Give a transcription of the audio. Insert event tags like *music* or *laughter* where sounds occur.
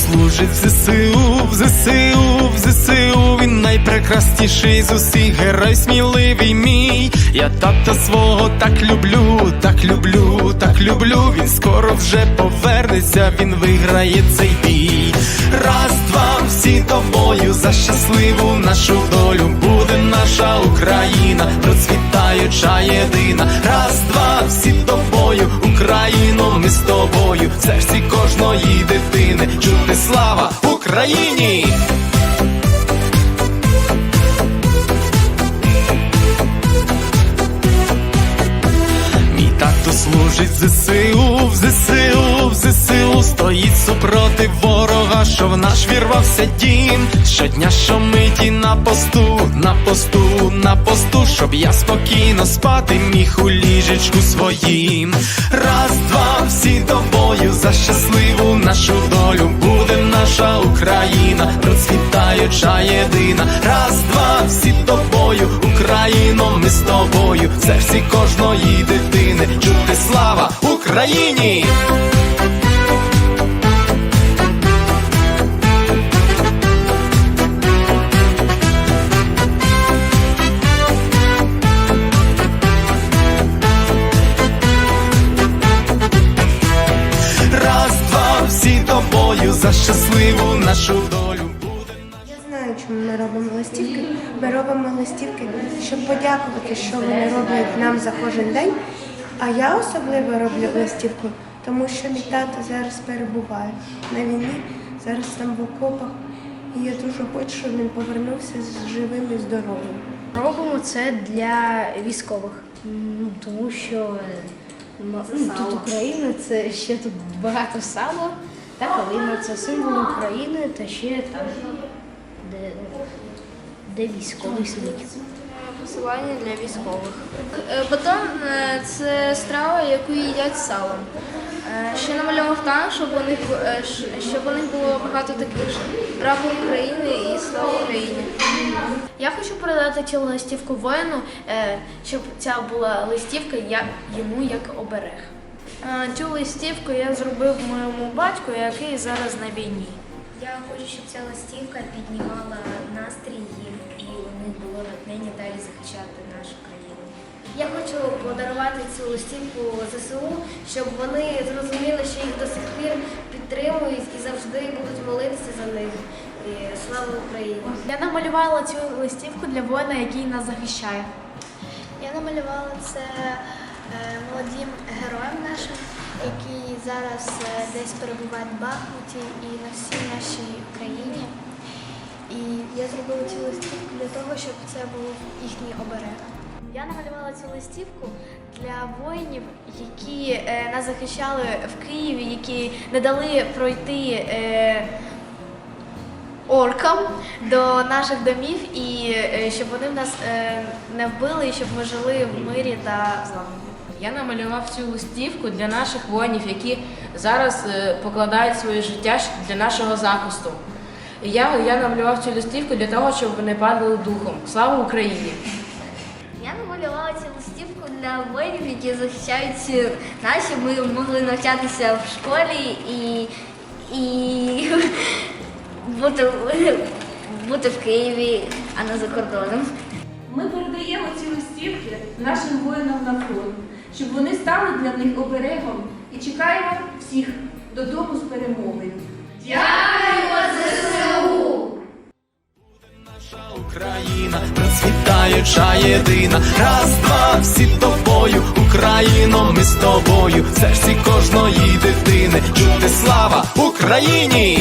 служить в ЗСУ, в ЗСУ, в ЗСУ. Він найпрекрасніший з усіх герой сміливий мій. Я тата свого так люблю, так люблю, так люблю. Він скоро вже повернеться, він виграє цей бій. Раз, два, всі тобою за щасливу нашу долю буде наша Україна, процвітаюча єдина. Раз, два, всі тобою, Україно, ми з тобою. В серці кожної дитини чути слава Україні. Мій тато служить ЗСУ, в ЗСУ, в ЗСУ стоїть супроти ворога, що в наш вірвався дім. Щодня щомиті на посту, на посту, на посту, щоб я спокійно спати міг у ліжечку своїм. Раз, два, всі тобою за щасливу нашу долю буде наша Україна, процвітаюча єдина. Раз, два, всі тобою, Україно, ми з тобою, серці кожної дитини, чути слава Україні! За щасливу нашу долю. Я знаю, чому ми робимо листівки. Ми робимо листівки, щоб подякувати, що вони роблять нам за кожен день. А я особливо роблю листівку, тому що мій тато зараз перебуває на війні, зараз там в окопах. І я дуже хочу, щоб він повернувся з живим і здоровим. Робимо це для військових, Ну, тому що ну, тут Україна, це ще тут багато сала, та калина це символ України та ще там, де, де військовий сидить. Посилання для військових. Батон е, це страва, яку їдять з салом. Е, Ще намалював танк, щоб у них е, щоб у них було багато таких ж. Прапор України і слава Україні. Я хочу передати цю листівку воїну, е, щоб ця була листівка я- йому як оберег. Е, Цю листівку я зробив моєму батьку, який зараз на війні. Я хочу, щоб ця листівка піднімала настрій їм і у них було натхнення далі захищати нашу країну. Я хочу подарувати цю листівку ЗСУ, щоб вони зрозуміли, що їх до сих пір підтримують і завжди будуть молитися за них. І слава Україні! Я намалювала цю листівку для воїна, який нас захищає. Я намалювала це молодим героям нашим, які зараз е, десь перебувають в Бахмуті і на всій нашій Україні. І я зробила цю листівку для того, щоб це був їхній оберег. Я намалювала цю листівку для воїнів, які е, нас захищали в Києві, які не дали пройти е, оркам до наших домів, і е, щоб вони в нас е, не вбили, і щоб ми жили в мирі та злагоді. Я намалював цю листівку для наших воїнів, які зараз е, покладають своє життя для нашого захисту. Я, я намалював цю листівку для того, щоб вони падали духом. Слава Україні! Я намалювала цю листівку для воїнів, які захищають наші. Ми могли навчатися в школі і, і *laughs* бути, бути в Києві, а не за кордоном. Ми передаємо ці листівки нашим воїнам на фронт, щоб вони стали для них оберегом і чекаємо всіх додому з перемогою. Наша Україна, процвітаюча єдина. Раз, два, всі тобою, Україно, ми з тобою. Серці кожної дитини чути слава Україні!